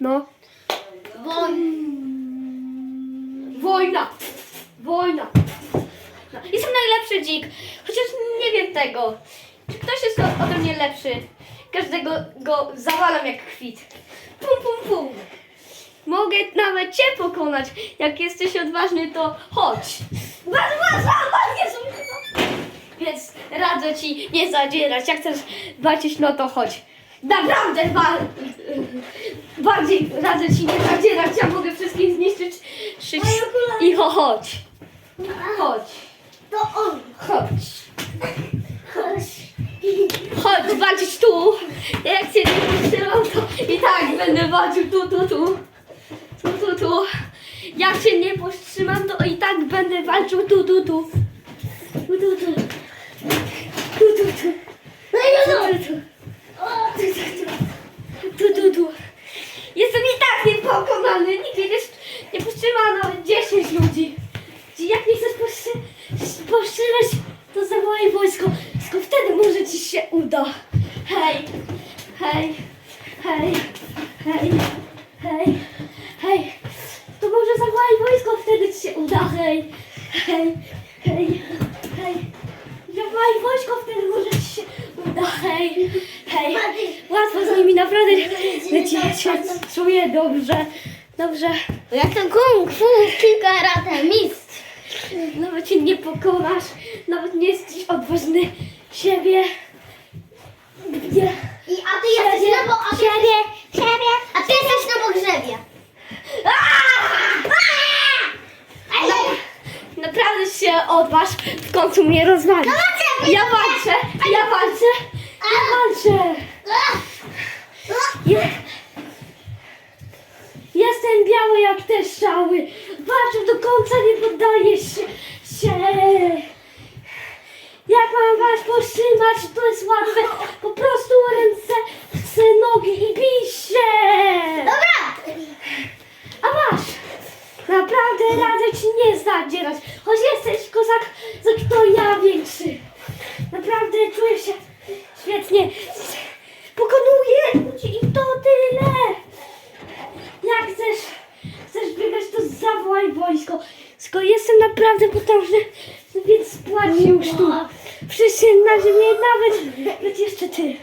No. Wojna! Wojna! No. Jestem najlepszy dzik, chociaż nie wiem tego. Czy ktoś jest o- ode mnie lepszy? Każdego go zawalam jak kwit. Pum, pum, pum. Mogę nawet cię pokonać. Jak jesteś odważny, to chodź. Was, was, Jezu. Więc radzę ci nie zadzierać. Jak chcesz walczyć, no to chodź. Naprawdę wa- bardziej radzę ci nie zadzierać. Ja mogę wszystkich zniszczyć. Szyć. I cho, chodź. Chodź. To on. Chodź. Chodź. Chodź walczyć tu. Jak cię nie postrzelam, to i tak będę walczył tu, tu, tu. Tu, tu, tu. Jak cię nie powstrzymam, to i tak będę walczył tu, tu. Tu, tu, tu. Tu, tu, tu. No i no. Tu, tu, tu. Tu, tu, tu. Jestem i tak niepokonany. Nikt mnie nie, nie powstrzyma 10 ludzi. Jak nie chcesz powstrzy- powstrzymać, to zawołaj wojsko. Tylko wtedy może ci się uda. Hej, hej, hej, hej, hej, hej. To może zawołaj wojsko, wtedy ci się uda. Hej, hej, hej, hej. Zawołaj wojsko, wtedy może ci się uda. Hej, hej. Łatwo z nimi naprawdę leci. się Czuję dobrze, dobrze. Jak ten kung fu kilka razy mistrz. Nawet się nie pokonasz, nawet nie jesteś odważny siebie. Nie. I a ty jesteś na bo, a ty siebie, siebie, a ty jesteś na pogrzebie. No, naprawdę się odważ, w końcu mnie rozwalisz. Zobaczę, Ja walczę, ja walczę, ja walczę. Biały jak te strzały. Walczę do końca, nie poddaję się. się. Jak mam was powstrzymać, to jest łatwe. Po prostu ręce, ręce, nogi i bij się. Dobra. A masz! Naprawdę radzę ci nie zadzierać, choć jesteś kozak, za kto ja większy. Naprawdę czuję się świetnie. Pokonuję ludzi i to tyle. Jak chcesz, chcesz biegać, to wojsko. Tylko jestem naprawdę potężny, więc spłacz już tu. Wszyscy na ziemię, nawet, nawet jeszcze ty.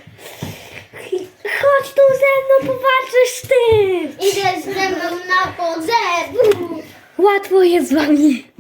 Chodź tu ze mną, powalczysz tym. Idziesz ze mną na pogrzeb. Łatwo jest z wami.